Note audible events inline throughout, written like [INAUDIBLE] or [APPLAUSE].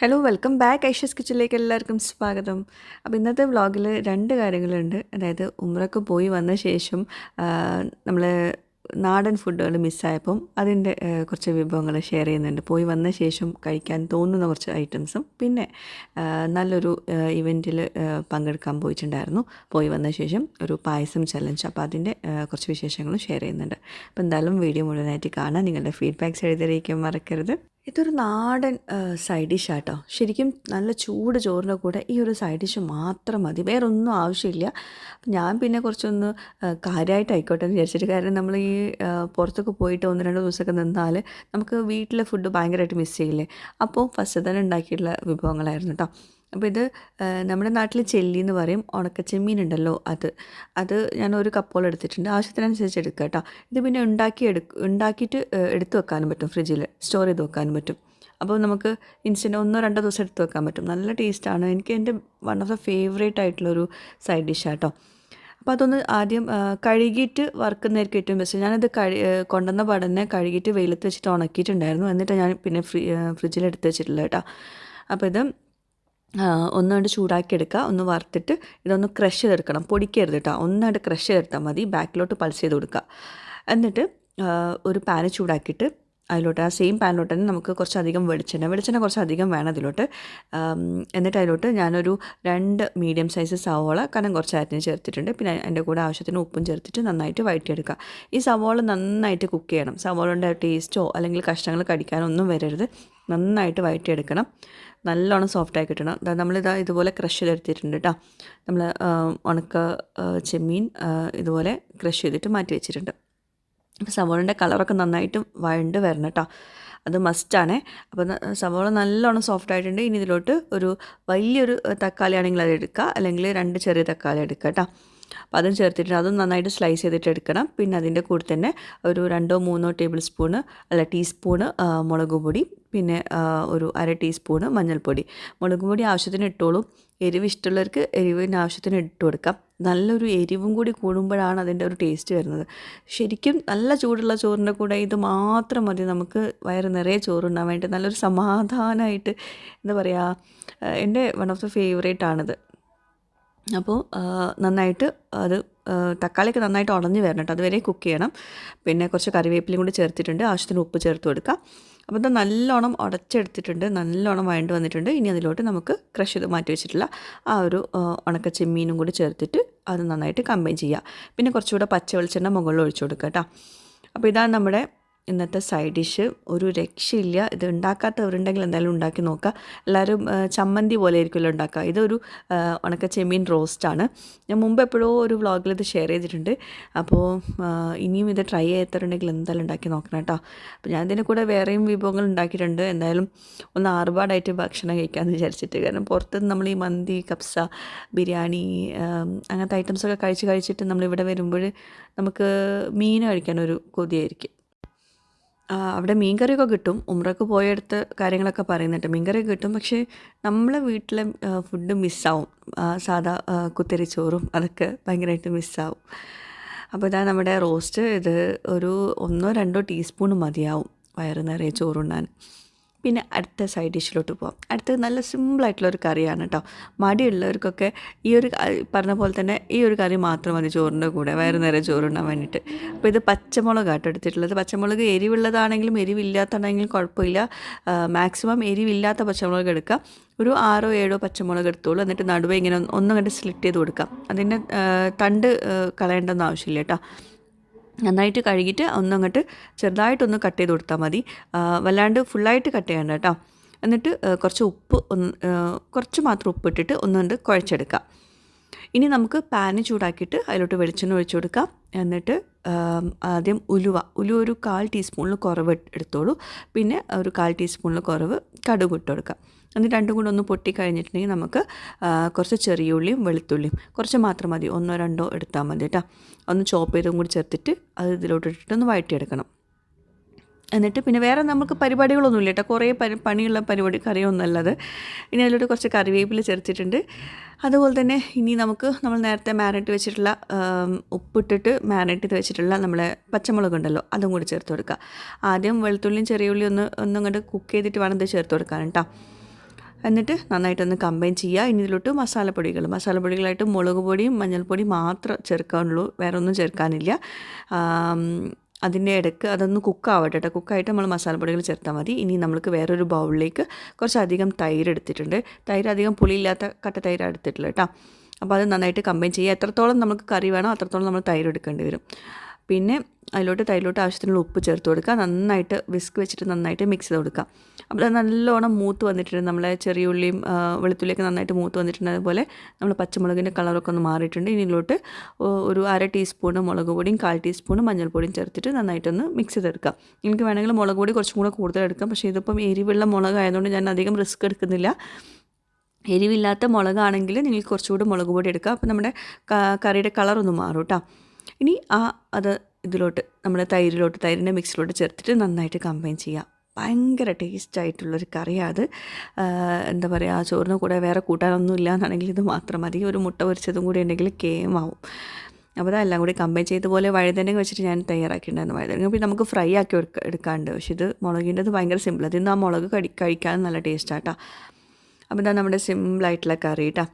Hello welcome back Aisha's കിച്ചണിലേക്ക് എല്ലാവർക്കും സ്വാഗതം. അപ്പോൾ ഇന്നത്തെ വ്ളോഗിൽ രണ്ട് കാര്യങ്ങളുണ്ട്. അതായത് ഉമ്രക്ക് പോയി വന്ന ശേഷം നമ്മൾ നാടൻ ഫുഡുകൾ മിസ്സായപ്പം അതിന്റെ കുറച്ച് വിഭവങ്ങൾ ഷെയർ ചെയ്യുന്നുണ്ട്. പോയി വന്ന ശേഷം കഴിക്കാൻ തോന്നുന്ന കുറച്ച് ഐറ്റംസും പിന്നെ നല്ലൊരു ഇവന്റിൽ പങ്കെടുക്കാൻ പോയിട്ടുണ്ടായിരുന്നു. പോയി വന്ന ശേഷം ഒരു പായസം ചലഞ്ച് അപ്പോൾ അതിന്റെ കുറച്ച് വിശേഷങ്ങളും ഷെയർ ചെയ്യുന്നുണ്ട്. അപ്പോൾ എന്തായാലും വീഡിയോ മുഴുവനായിട്ട് കാണാൻ നിങ്ങളുടെ ഫീഡ്ബാക്ക്സ് എഴുതിയിരിക്കാൻ മറക്കരുത്. ഇതൊരു നാടൻ സൈഡ് ഡിഷ് ആട്ടോ. ശരിക്കും നല്ല ചൂട് ചോറിന്റെ കൂടെ ഈ ഒരു സൈഡ് ഡിഷ് മാത്രം മതി. വേറെ ഒന്നും ആവശ്യമില്ല. ഞാൻ പിന്നെ കുറച്ചൊന്ന് കാര്യമായിട്ട് ആയിക്കോട്ടെ എന്ന് വിചാരിച്ചിട്ട്. കാരണം നമ്മൾ ഈ പുറത്തൊക്കെ പോയിട്ട് ഒന്ന് രണ്ട് ദിവസമൊക്കെ നിന്നാൽ നമുക്ക് വീട്ടിലെ ഫുഡ് ഭയങ്കരമായിട്ട് മിസ് ചെയ്യില്ലേ? അപ്പോൾ ഫസ്റ്റ് തന്നെ ഉണ്ടാക്കിയിട്ടുള്ള വിഭവങ്ങളായിരുന്നു കേട്ടോ അപ്പോൾ ഇത് നമ്മുടെ നാട്ടിൽ ചെല്ലി എന്ന് പറയും. ഉണക്കച്ചെമ്മീൻ ഉണ്ടല്ലോ അത്. അത് ഞാൻ ഒരു കപ്പോളം എടുത്തിട്ടുണ്ട്. ആവശ്യത്തിനനുസരിച്ച് എടുക്കുക കേട്ടോ. ഇത് പിന്നെ ഉണ്ടാക്കി എടുക്ക ഉണ്ടാക്കിയിട്ട് എടുത്തു വെക്കാനും പറ്റും ഫ്രിഡ്ജിൽ സ്റ്റോർ ചെയ്ത് വെക്കാനും പറ്റും. അപ്പോൾ നമുക്ക് ഇൻസ്റ്റന്റ് ഒന്നോ രണ്ടോ ദിവസം എടുത്തു വെക്കാൻ പറ്റും. നല്ല ടേസ്റ്റാണ്. എനിക്ക് എന്റെ വൺ ഓഫ് ദ ഫേവറേറ്റ് ആയിട്ടുള്ളൊരു സൈഡ് ഡിഷാട്ടോ അപ്പോൾ അതൊന്ന് ആദ്യം കഴുകിയിട്ട് വറുക്കുന്നതായിരിക്കും ഏറ്റവും ബെസ്റ്റ്. ഞാനത് കഴി കൊണ്ടുവന്ന പാടന്നെ കഴുകിയിട്ട് വെയിലത്ത് വെച്ചിട്ട് ഉണക്കിയിട്ടുണ്ടായിരുന്നു. എന്നിട്ട് ഞാൻ പിന്നെ ഫ്രി ഫ്രിഡ്ജിൽ എടുത്ത് വെച്ചിട്ടില്ല കേട്ടോ. അപ്പോൾ ഇത് ഒന്നുകൊണ്ട് ചൂടാക്കി എടുക്കുക ഒന്ന് വറുത്തിട്ട് ഇതൊന്ന് ക്രഷ് ചെയ്തെടുക്കണം. പൊടിക്കരുത് കേട്ടോ. ഒന്നായിട്ട് ക്രഷ് ചെയ്തെടുത്താൽ മതി. ബാക്കിലോട്ട് പൾസ് ചെയ്ത് കൊടുക്കുക. എന്നിട്ട് ഒരു പാന് ചൂടാക്കിയിട്ട് അതിലോട്ട് ആ സെയിം പാനിലോട്ട് തന്നെ നമുക്ക് കുറച്ചധികം വെളിച്ചെണ്ണ വെളിച്ചെണ്ണ കുറച്ചധികം വേണം അതിലോട്ട്. എന്നിട്ട് അതിലോട്ട് ഞാനൊരു രണ്ട് മീഡിയം സൈസ് സവോള കനം കുറച്ച് അരിഞ്ഞ് ചേർത്തിട്ടുണ്ട്. പിന്നെ അതിന്റെ കൂടെ ആവശ്യത്തിന് ഉപ്പും ചേർത്തിട്ട് നന്നായിട്ട് വഴറ്റിയെടുക്കുക. ഈ സവോള നന്നായിട്ട് കുക്ക് ചെയ്യണം. സവോളന്റെ ടേസ്റ്റോ അല്ലെങ്കിൽ കഷ്ണങ്ങൾ കടിക്കാനോ ഒന്നും വരരുത്. നന്നായിട്ട് വഴറ്റിയെടുക്കണം. നല്ലോണം സോഫ്റ്റായി കിട്ടണം. നമ്മളിതാ ഇതുപോലെ ക്രഷ് ചെയ്തെടുത്തിട്ടുണ്ട് കേട്ടോ നമ്മൾ ഉണക്ക ചെമ്മീൻ ഇതുപോലെ ക്രഷ് ചെയ്തിട്ട് മാറ്റി വെച്ചിട്ടുണ്ട്. അപ്പോൾ സവോളന്റെ കളറൊക്കെ നന്നായിട്ട് വഴണ്ട് വരണം കേട്ടോ അത് മസ്റ്റാണ് അപ്പോൾ സവോള നല്ലോണം സോഫ്റ്റ് ആയിട്ടുണ്ട്. ഇനി ഇതിലോട്ട് ഒരു വലിയൊരു തക്കാളി ആണെങ്കിൽ അത് എടുക്കുക അല്ലെങ്കിൽ രണ്ട് ചെറിയ തക്കാളി എടുക്കുക കേട്ടോ അപ്പോൾ അതും ചേർത്തിട്ട് അതും നന്നായിട്ട് സ്ലൈസ് ചെയ്തിട്ട് എടുക്കണം. പിന്നെ അതിന്റെ കൂടെ തന്നെ ഒരു രണ്ടോ മൂന്നോ ടേബിൾ സ്പൂണ് അല്ല ടീസ്പൂണ് മുളക് പൊടി പിന്നെ ഒരു അര ടീസ്പൂണ് മഞ്ഞൾപ്പൊടി. മുളക് പൊടി ആവശ്യത്തിന് ഇട്ടോളും. എരിവ് ഇഷ്ടമുള്ളവർക്ക് എരിവിന് ആവശ്യത്തിന് ഇട്ട് കൊടുക്കാം. നല്ലൊരു എരിവും കൂടി കൂടുമ്പോഴാണ് അതിന്റെ ഒരു ടേസ്റ്റ് വരുന്നത്. ശരിക്കും നല്ല ചൂടുള്ള ചോറിന്റെ കൂടെ ഇത് മാത്രം മതി. നമുക്ക് വയറ് നിറയെ ചോറുണ്ടാൻ വേണ്ടി നല്ലൊരു സമാധാനമായിട്ട് എന്താ പറയുക എന്റെ വൺ ഓഫ് ദ ഫേവറേറ്റ് ആണിത്. അപ്പോൾ നന്നായിട്ട് അത് തക്കാളിയൊക്കെ നന്നായിട്ട് ഉടഞ്ഞ് വരണം കേട്ടോ. അതുവരെ കുക്ക് ചെയ്യണം. പിന്നെ കുറച്ച് കറിവേപ്പിലയും കൂടി ചേർത്തിട്ടുണ്ട്. ആവശ്യത്തിന് ഉപ്പ് ചേർത്ത് കൊടുക്കുക അപ്പോൾ ഇത് നല്ലോണം ഉടച്ചെടുത്തിട്ടുണ്ട്. നല്ലോണം വഴണ്ട് വന്നിട്ടുണ്ട്. ഇനി അതിലോട്ട് നമുക്ക് ക്രഷ് ചെയ്ത് മാറ്റി വെച്ചിട്ടുള്ള ആ ഒരു ഉണക്ക ചെമ്മീനും കൂടി ചേർത്തിട്ട് അത് നന്നായിട്ട് കമ്പൈൻ ചെയ്യുക പിന്നെ കുറച്ചുകൂടെ പച്ച വെളിച്ചെണ്ണ മുകളിൽ ഒഴിച്ചു കൊടുക്കുക കേട്ടോ. അപ്പോൾ ഇതാണ് നമ്മുടെ ഇന്നത്തെ സൈഡ് ഡിഷ്. ഒരു രക്ഷയില്ല. ഇത് ഉണ്ടാക്കാത്തവരുണ്ടെങ്കിൽ എന്തായാലും ഉണ്ടാക്കി നോക്കുക. എല്ലാവരും ചമ്മന്തി പോലെ ആയിരിക്കുമല്ലോ ഉണ്ടാക്കുക. ഇതൊരു ഉണക്ക ചെമ്മീൻ റോസ്റ്റാണ് ഞാൻ മുമ്പ് എപ്പോഴോ ഒരു വ്ളോഗിൽ ഇത് ഷെയർ ചെയ്തിട്ടുണ്ട്. അപ്പോൾ ഇനിയും ഇത് ട്രൈ ചെയ്യാത്തവരുണ്ടെങ്കിൽ എന്തായാലും ഉണ്ടാക്കി നോക്കണം കേട്ടോ. അപ്പോൾ ഞാൻ ഇതിന്റെ കൂടെ വേറെയും വിഭവങ്ങൾ ഉണ്ടാക്കിയിട്ടുണ്ട്. എന്തായാലും ഒന്ന് ആർഭാടായിട്ട് ഭക്ഷണം കഴിക്കാമെന്ന് വിചാരിച്ചിട്ട്. കാരണം പുറത്തുനിന്ന് നമ്മൾ ഈ മന്തി കപ്സ ബിരിയാണി അങ്ങനത്തെ ഐറ്റംസൊക്കെ കഴിച്ച് കഴിച്ചിട്ട് നമ്മളിവിടെ വരുമ്പോൾ നമുക്ക് മീൻ കഴിക്കാനൊരു കൊതിയായിരിക്കും. ആ, അവിടെ മീൻകറിയൊക്കെ കിട്ടും. ഉമ്രക്ക് പോയെടുത്ത് കാര്യങ്ങളൊക്കെ പറയുന്നുണ്ട്. മീൻകറി കിട്ടും. പക്ഷേ നമ്മളെ വീട്ടിലെ ഫുഡ് മിസ്സാവും സാധാ ആ, കുത്തരി ചോറും അതൊക്കെ ഭയങ്കരമായിട്ട് മിസ്സാവും അപ്പോൾ ഇതാ നമ്മുടെ റോസ്റ്റ് ഇത് ഒരു ഒന്നോ രണ്ടോ ടീസ്പൂൺ മതിയാവും വയറ് നിറയെ ചോറുണ്ണാൻ. പിന്നെ അടുത്ത സൈഡ് ഡിഷിലോട്ട് പോകാം അടുത്തത് നല്ല സിമ്പിളായിട്ടുള്ള ഒരു കറിയാണ് കേട്ടോ മടിയുള്ളവർക്കൊക്കെ ഈ ഒരു പറഞ്ഞ പോലെ തന്നെ ഈ ഒരു കറി മാത്രം മതി ചോറിന്റെ കൂടെ. വയറ് നേരെ ചോറുണ്ണാൻ വേണ്ടിയിട്ട്. അപ്പോൾ ഇത് പച്ചമുളക് ആട്ടോ എടുത്തിട്ടുള്ളത്. പച്ചമുളക് എരിവുള്ളതാണെങ്കിലും എരിവില്ലാത്തതാണെങ്കിലും കുഴപ്പമില്ല. മാക്സിമം എരിവില്ലാത്ത പച്ചമുളക് എടുക്കുക ഒരു ആറോ ഏഴോ പച്ചമുളക് എടുത്തോളൂ. എന്നിട്ട് നടുവേ ഇങ്ങനെ ഒന്ന് കണ്ട് സ്ലിറ്റ് ചെയ്ത് കൊടുക്കാം. അതിന്റെ തണ്ട് കളയേണ്ടെന്ന് ആവശ്യമില്ല കേട്ടോ നന്നായിട്ട് കഴുകിയിട്ട് ഒന്നങ്ങോട്ട് ചെറുതായിട്ടൊന്ന് കട്ട് ചെയ്ത് കൊടുത്താൽ മതി. വല്ലാണ്ട് ഫുള്ളായിട്ട് കട്ട് ചെയ്യണ്ട കേട്ടോ. എന്നിട്ട് കുറച്ച് ഉപ്പ് ഒന്ന് കുറച്ച് മാത്രം ഉപ്പ് ഇട്ടിട്ട് ഒന്നുകൊണ്ട് കുഴച്ചെടുക്കാം ഇനി നമുക്ക് പാന് ചൂടാക്കിയിട്ട് അതിലോട്ട് വെളിച്ചെണ്ണ ഒഴിച്ചു കൊടുക്കാം. എന്നിട്ട് ആദ്യം ഉലുവ ഉലുവ ഒരു കാൽ ടീസ്പൂണിൽ കുറവ് എടുത്തോളൂ. പിന്നെ ഒരു കാൽ ടീസ്പൂണിൽ കുറവ് കടുക് ഇട്ട് കൊടുക്കാം. എന്നിട്ട് രണ്ടും കൂടെ ഒന്ന് പൊട്ടി കഴിഞ്ഞിട്ടുണ്ടെങ്കിൽ നമുക്ക് കുറച്ച് ചെറിയ ഉള്ളിയും വെളുത്തുള്ളിയും. കുറച്ച് മാത്രം മതി. ഒന്നോ രണ്ടോ എടുത്താൽ മതി കേട്ടോ. ഒന്ന് ചോപ്പ് ചെയ്തും കൂടി ചേർത്തിട്ട് അത് ഇതിലോട്ട് ഇട്ടിട്ട് ഒന്ന് വഴറ്റിയെടുക്കണം. എന്നിട്ട് പിന്നെ വേറെ നമുക്ക് പരിപാടികളൊന്നുമില്ല കേട്ടോ. കുറേ പരി പണിയുള്ള പരിപാടി കറിയൊന്നുമല്ലത്. ഇനി അതിലോട്ട് കുറച്ച് കറിവേപ്പില ചേർത്തിട്ടുണ്ട് അതുപോലെ തന്നെ ഇനി നമുക്ക് നമ്മൾ നേരത്തെ മാരിനേറ്റ് വെച്ചിട്ടുള്ള ഉപ്പിട്ടിട്ട് മാരിനേറ്റ് ചെയ്ത് വെച്ചിട്ടുള്ള നമ്മളെ പച്ചമുളക് ഉണ്ടല്ലോ അതും കൂടി ചേർത്ത് കൊടുക്കുക. ആദ്യം വെളുത്തുള്ളിയും ചെറിയ ഉള്ളിയും ഒന്ന് ഒന്നും ഇങ്ങോട്ട് കുക്ക് ചെയ്തിട്ട് വേണം ഇത് ചേർത്ത് കൊടുക്കാൻ കേട്ടോ. എന്നിട്ട് നന്നായിട്ടൊന്ന് കമ്പൈൻ ചെയ്യുക. ഇനി ഇതിലോട്ട് മസാലപ്പൊടികൾ മസാലപ്പൊടികളായിട്ട് മുളക് പൊടിയും മഞ്ഞൾപ്പൊടിയും മാത്രം ചേർക്കാനുള്ളൂ. വേറെ ഒന്നും ചേർക്കാനില്ല. അതിന്റെ ഇടയ്ക്ക് അതൊന്ന് കുക്കാവട്ടെ കേട്ടോ കുക്കായിട്ട് നമ്മൾ മസാലപ്പൊടികൾ ചേർത്താൽ മതി. ഇനി നമ്മൾക്ക് വേറൊരു ബൗളിലേക്ക് കുറച്ചധികം തൈര് എടുത്തിട്ടുണ്ട്. തൈര് അധികം പുളിയില്ലാത്ത കട്ട തൈര് എടുത്തിട്ടുള്ളൂ കേട്ടോ. അപ്പോൾ അത് നന്നായിട്ട് കമ്പൈൻ ചെയ്യുക എത്രത്തോളം നമുക്ക് കറി വേണോ അത്രത്തോളം നമ്മൾ തൈര് എടുക്കേണ്ടി വരും. പിന്നെ അതിലോട്ട് തൈലോട്ട് ആവശ്യത്തിനുള്ള ഉപ്പ് ചേർത്ത് കൊടുക്കുക. നന്നായിട്ട് വിസ്ക് വെച്ചിട്ട് നന്നായിട്ട് മിക്സ് ചെയ്ത് കൊടുക്കുക. അപ്പോൾ നല്ലോണം മൂത്ത് വന്നിട്ടുണ്ട്. നമ്മളെ ചെറിയ ഉള്ളിയും വെളുത്തുള്ളിയൊക്കെ നന്നായിട്ട് മൂത്ത് വന്നിട്ടുണ്ട്. അതുപോലെ നമ്മൾ പച്ചമുളകിന്റെ കളറൊക്കെ ഒന്ന് മാറിയിട്ടുണ്ട്. ഇതിലോട്ട് ഒരു അര ടീസ്പൂണ് മുളക് പൊടിയും കാൽ ടീസ്പൂണ് മഞ്ഞൾപ്പൊടിയും ചേർത്തിട്ട് നന്നായിട്ടൊന്ന് മിക്സ് ചെയ്തെടുക്കാം എനിക്ക് വേണമെങ്കിൽ മുളക് പൊടി കുറച്ചും കൂടെ കൂടുതൽ എടുക്കാം. പക്ഷേ ഇതിപ്പം എരിവുള്ള മുളക് ആയതുകൊണ്ട് ഞാൻ അധികം റിസ്ക് എടുക്കുന്നില്ല. എരിവില്ലാത്ത മുളകാണെങ്കിൽ നിങ്ങൾക്ക് കുറച്ചുകൂടി മുളക് പൊടി എടുക്കുക അപ്പോൾ നമ്മുടെ കറിയുടെ കളറൊന്ന് മാറും കേട്ടോ. ഇനി ആ അത് ഇതിലോട്ട് നമ്മൾ തൈരിലോട്ട് തൈരിന്റെ മിക്സിലോട്ട് ചേർത്തിട്ട് നന്നായിട്ട് കമ്പൈൻ ചെയ്യുക ഭയങ്കര ടേസ്റ്റ് ആയിട്ടുള്ളൊരു കറിയാണ് അത് ആ, എന്താ പറയുക ചോറിന് കൂടെ വേറെ കൂട്ടാനൊന്നും ഇല്ല എന്നാണെങ്കിൽ ഇത് മാത്രം മതി. ഒരു മുട്ട പൊരിച്ചതും കൂടി ഉണ്ടെങ്കിൽ കേമാവും അപ്പോൾ അതെല്ലാം കൂടി കമ്പൈൻ ചെയ്ത പോലെ വഴുതനങ്ങ വെച്ചിട്ട് ഞാൻ തയ്യാറാക്കിയിട്ടുണ്ടായിരുന്നു. വഴുതനങ്ങ പിന്നെ നമുക്ക് ഫ്രൈ ആക്കി എടുക്ക എടുക്കാണ്ട്. പക്ഷേ ഇത് മുളകിന്റെത് ഭയങ്കര സിമ്പിൾ അതിന്ന് ആ മുളക് കടി കഴിക്കാൻ നല്ല ടേസ്റ്റാട്ടോ അപ്പോൾ ഇതാ നമ്മുടെ സിമ്പിളായിട്ടുള്ള കറി കേട്ടോ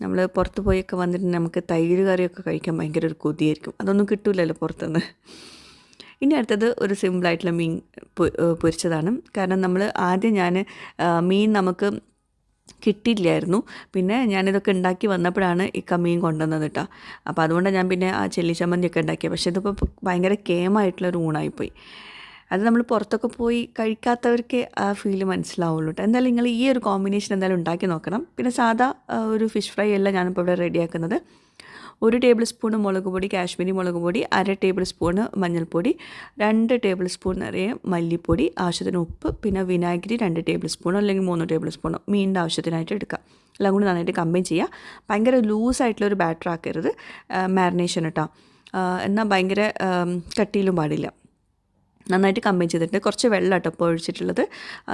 നമ്മൾ പുറത്ത് പോയൊക്കെ വന്നിട്ട് നമുക്ക് തൈര് കറിയൊക്കെ കഴിക്കാൻ ഭയങ്കര ഒരു കൊതിയായിരിക്കും. അതൊന്നും കിട്ടില്ലല്ലോ പുറത്തുനിന്ന്. ഇനി അടുത്തത് ഒരു സിമ്പിളായിട്ടുള്ള മീൻ പൊരിച്ചതാണ്. കാരണം നമ്മൾ ആദ്യം ഞാൻ മീൻ നമുക്ക് കിട്ടിയില്ലായിരുന്നു. പിന്നെ ഞാനിതൊക്കെ ഉണ്ടാക്കി വന്നപ്പോഴാണ് ഈ കമ്മീൻ കൊണ്ടുവന്നത് കേട്ടോ അപ്പോൾ അതുകൊണ്ടാണ് ഞാൻ പിന്നെ ആ ചെല്ലി ചമ്മന്തിയൊക്കെ ഉണ്ടാക്കിയത് പക്ഷേ ഇതിപ്പോൾ ഭയങ്കര കേമായിട്ടുള്ള ഒരു ഊണായിപ്പോയി. അത് നമ്മൾ പുറത്തൊക്കെ പോയി കഴിക്കാത്തവർക്ക് ആ ഫീൽ മനസ്സിലാവുള്ളൂ കേട്ടോ എന്തായാലും നിങ്ങൾ ഈ ഒരു കോമ്പിനേഷൻ എന്തായാലും ഉണ്ടാക്കി നോക്കണം. പിന്നെ സാധാ ഒരു ഫിഷ് ഫ്രൈ അല്ല ഞാനിപ്പോൾ ഇവിടെ റെഡിയാക്കുന്നത് ഒരു ടേബിൾ സ്പൂൺ മുളക് പൊടി കാശ്മീരി മുളക് പൊടി അര ടേബിൾ സ്പൂൺ മഞ്ഞൾപ്പൊടി രണ്ട് ടേബിൾ സ്പൂൺ നിറയെ മല്ലിപ്പൊടി ആവശ്യത്തിന് ഉപ്പ് പിന്നെ വിനാഗിരി രണ്ട് ടേബിൾ സ്പൂണോ അല്ലെങ്കിൽ മൂന്ന് ടേബിൾ സ്പൂണോ മീനിന്റെ ആവശ്യത്തിനായിട്ട് എടുക്കുക. എല്ലാം കൂടി നന്നായിട്ട് കമ്പൈൻ ചെയ്യുക. ഭയങ്കര ലൂസായിട്ടുള്ള ഒരു ബാറ്റർ ആക്കരുത് മാരിനേഷൻ കേട്ടോ എന്നാൽ ഭയങ്കര കട്ടിയിലും പാടില്ല. നന്നായിട്ട് കമ്പൈൻ ചെയ്തിട്ട് കുറച്ച് വെള്ളം ഇപ്പോൾ ഒഴിച്ചിട്ടുള്ളത്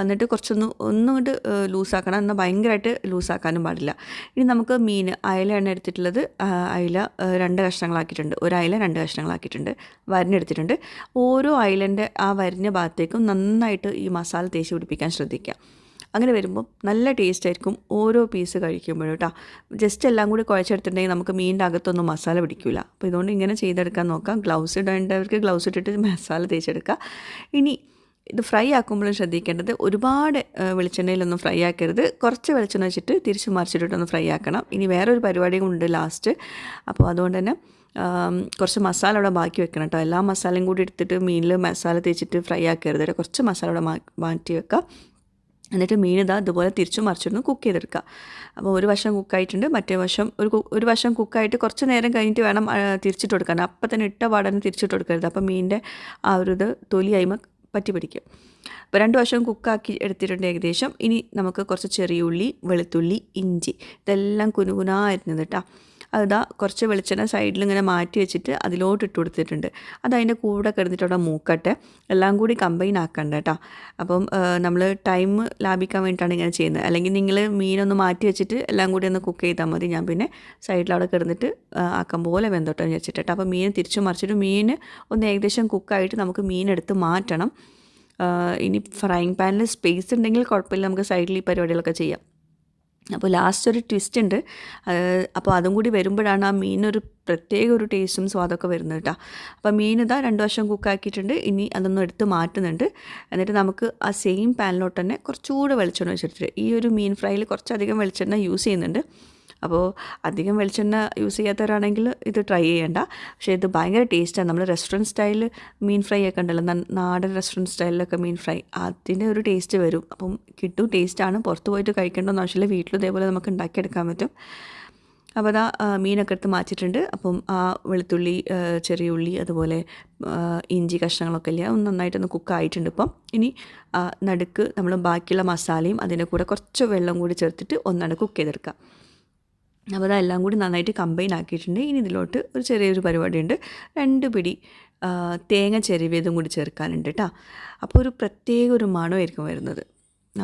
എന്നിട്ട് കുറച്ചൊന്ന് ഒന്നും കൊണ്ട് ലൂസാക്കണം. എന്നാൽ ഭയങ്കരമായിട്ട് ലൂസാക്കാനും പാടില്ല. ഇനി നമുക്ക് മീൻ അയലയാണ് എടുത്തിട്ടുള്ളത്. അയല രണ്ട് കഷ്ണങ്ങളാക്കിയിട്ടുണ്ട്. ഒരു അയല രണ്ട് കഷ്ണങ്ങളാക്കിയിട്ടുണ്ട്. വരിനെടുത്തിട്ടുണ്ട് ഓരോ അയലന്റെ ആ വരഞ്ഞ ഭാഗത്തേക്കും നന്നായിട്ട് ഈ മസാല തേച്ച് പിടിപ്പിക്കാൻ ശ്രദ്ധിക്കുക. അങ്ങനെ വരുമ്പോൾ നല്ല ടേസ്റ്റ് ആയിരിക്കും ഓരോ പീസ് കഴിക്കുമ്പോഴും കേട്ടോ ജസ്റ്റ് എല്ലാം കൂടി കുഴച്ചെടുത്തിട്ടുണ്ടെങ്കിൽ നമുക്ക് മീനിന്റെ അകത്തൊന്നും മസാല പിടിക്കില്ല അപ്പോൾ ഇതുകൊണ്ട് ഇങ്ങനെ ചെയ്തെടുക്കാൻ നോക്കാം. ഗ്ലൗസ് ഇടേണ്ടവർക്ക് ഗ്ലൗസ് ഇട്ടിട്ട് മസാല തേച്ചെടുക്കുക ഇനി ഇത് ഫ്രൈ ആക്കുമ്പോഴും ശ്രദ്ധിക്കേണ്ടത് ഒരുപാട് വെളിച്ചെണ്ണയിലൊന്നും ഫ്രൈ ആക്കരുത്. കുറച്ച് വെളിച്ചെണ്ണ വെച്ചിട്ട് തിരിച്ച് മറിച്ചിട്ടിട്ടൊന്ന് ഫ്രൈ ആക്കണം. ഇനി വേറൊരു പരിപാടിയും ഉണ്ട് ലാസ്റ്റ് അപ്പോൾ അതുകൊണ്ട് തന്നെ കുറച്ച് മസാല അവിടെ ബാക്കി വെക്കണം കേട്ടോ എല്ലാ മസാലയും കൂടി എടുത്തിട്ട് മീനിൽ മസാല തേച്ചിട്ട് ഫ്രൈ ആക്കരുത്. കുറച്ച് മസാല അവിടെ മാറ്റി വെക്കുക എന്നിട്ട് മീൻ ഇതാ ഇതുപോലെ തിരിച്ചു മറിച്ചിരുന്ന് കുക്ക് ചെയ്തെടുക്കുക. അപ്പോൾ ഒരു വശം കുക്കായിട്ടുണ്ട് മറ്റേ വശം ഒരു ഒരു വശം കുക്കായിട്ട് കുറച്ച് നേരം കഴിഞ്ഞിട്ട് വേണം തിരിച്ചിട്ട് കൊടുക്കാൻ. അപ്പം തന്നെ ഇട്ട പാടനെ തിരിച്ചിട്ട് കൊടുക്കരുത്. അപ്പോൾ മീനിന്റെ ആ ഒരു ഇത് തൊലിയായ്മ പറ്റി പിടിക്കും. അപ്പോൾ രണ്ട് വശം കുക്കാക്കി എടുത്തിട്ടുണ്ട് ഏകദേശം. ഇനി നമുക്ക് കുറച്ച് ചെറിയ ഉള്ളി വെളുത്തുള്ളി ഇഞ്ചി ഇതെല്ലാം കുനുകുനായിരുന്നു കേട്ടോ അതിതാ കുറച്ച് വെളിച്ചെണ്ണ സൈഡിൽ ഇങ്ങനെ മാറ്റി വെച്ചിട്ട് അതിലോട്ട് ഇട്ട് കൊടുത്തിട്ടുണ്ട്. അത് അതിന്റെ കൂടെ കിടന്നിട്ട് അവിടെ മൂക്കട്ടെ. എല്ലാം കൂടി കമ്പൈൻ ആക്കണ്ട കേട്ടോ അപ്പം നമ്മൾ ടൈം ലാഭിക്കാൻ വേണ്ടിയിട്ടാണ് ഇങ്ങനെ ചെയ്യുന്നത്. അല്ലെങ്കിൽ നിങ്ങൾ മീനൊന്ന് മാറ്റി വെച്ചിട്ട് എല്ലാം കൂടി ഒന്ന് കുക്ക് ചെയ്താൽ മതി. ഞാൻ പിന്നെ സൈഡിൽ അവിടെ കിടന്നിട്ട് ആക്കാൻ ആക്കം പോലെ വെന്തോട്ടെ എന്ന് വെച്ചിട്ട് അപ്പോൾ മീൻ തിരിച്ചു മറിച്ചിട്ട് മീൻ ഒന്ന് ഏകദേശം കുക്കായിട്ട് നമുക്ക് മീൻ എടുത്ത് മാറ്റണം. ഇനി ഫ്രൈങ് പാനിൽ സ്പേസ് ഉണ്ടെങ്കിൽ കുഴപ്പമില്ല. നമുക്ക് സൈഡിൽ ഈ പരിപാടികളൊക്കെ ചെയ്യാം. അപ്പോൾ ലാസ്റ്റ് ഒരു ട്വിസ്റ്റ് ഉണ്ട്. അപ്പോൾ അതും കൂടി വരുമ്പോഴാണ് ആ മീനൊരു പ്രത്യേക ഒരു ടേസ്റ്റും സ്വാദൊക്കെ വരുന്നത് കേട്ടോ. അപ്പോൾ മീൻ ഇതാ രണ്ട് വർഷം കുക്കാക്കിയിട്ടുണ്ട് ഇനി അതൊന്നും എടുത്ത് മാറ്റുന്നുണ്ട്. എന്നിട്ട് നമുക്ക് ആ സെയിം പാനിലോട്ട് തന്നെ കുറച്ചുകൂടെ വെളിച്ചെണ്ണ വെച്ചെടുത്തിട്ട് ഈ ഒരു മീൻ ഫ്രൈയിൽ കുറച്ചധികം വെളിച്ചെണ്ണ യൂസ് ചെയ്യുന്നുണ്ട്. അപ്പോൾ അധികം വെളിച്ചെണ്ണ യൂസ് ചെയ്യാത്തവരാണെങ്കിൽ ഇത് ട്രൈ ചെയ്യേണ്ട. പക്ഷേ ഇത് ഭയങ്കര ടേസ്റ്റാണ് നമ്മൾ റെസ്റ്റോറന്റ് സ്റ്റൈൽ മീൻ ഫ്രൈ ഒക്കെ ഉണ്ടല്ലോ. നാടൻ റെസ്റ്റോറന്റ് സ്റ്റൈലിലൊക്കെ മീൻ ഫ്രൈ. അതിന്റെ ഒരു ടേസ്റ്റ് വരും. അപ്പം കിട്ടും ടേസ്റ്റാണ് പുറത്ത് പോയിട്ട് കഴിക്കേണ്ടതെന്ന് ആവശ്യമില്ല. വീട്ടിലും ഇതേപോലെ നമുക്ക് ഉണ്ടാക്കിയെടുക്കാൻ പറ്റും. അപ്പോൾ അതാ മീനൊക്കെ എടുത്ത് മാറ്റിയിട്ടുണ്ട്. അപ്പം ആ വെളുത്തുള്ളി ചെറിയ ഉള്ളി അതുപോലെ ഇഞ്ചി കഷ്ണങ്ങളൊക്കെ ഇല്ല ഒന്ന് നന്നായിട്ടൊന്ന് കുക്കായിട്ടുണ്ട് ഇപ്പം. ഇനി നടുക്ക് നമ്മൾ ബാക്കിയുള്ള മസാലയും അതിന്റെ കൂടെ കുറച്ച് വെള്ളം കൂടി ചേർത്തിട്ട് ഒന്നാണ് കുക്ക് ചെയ്തെടുക്കുക. അപ്പോൾ അതെല്ലാം കൂടി നന്നായിട്ട് കമ്പൈൻ ആക്കിയിട്ടുണ്ട്. ഇനി ഇതിലോട്ട് ഒരു ചെറിയൊരു പരിപാടിയുണ്ട്. രണ്ട് പിടി തേങ്ങ ചെരുവിയതും കൂടി ചേർക്കാനുണ്ട് കേട്ടോ അപ്പോൾ ഒരു പ്രത്യേക ഒരു മണമായിരിക്കും വരുന്നത്.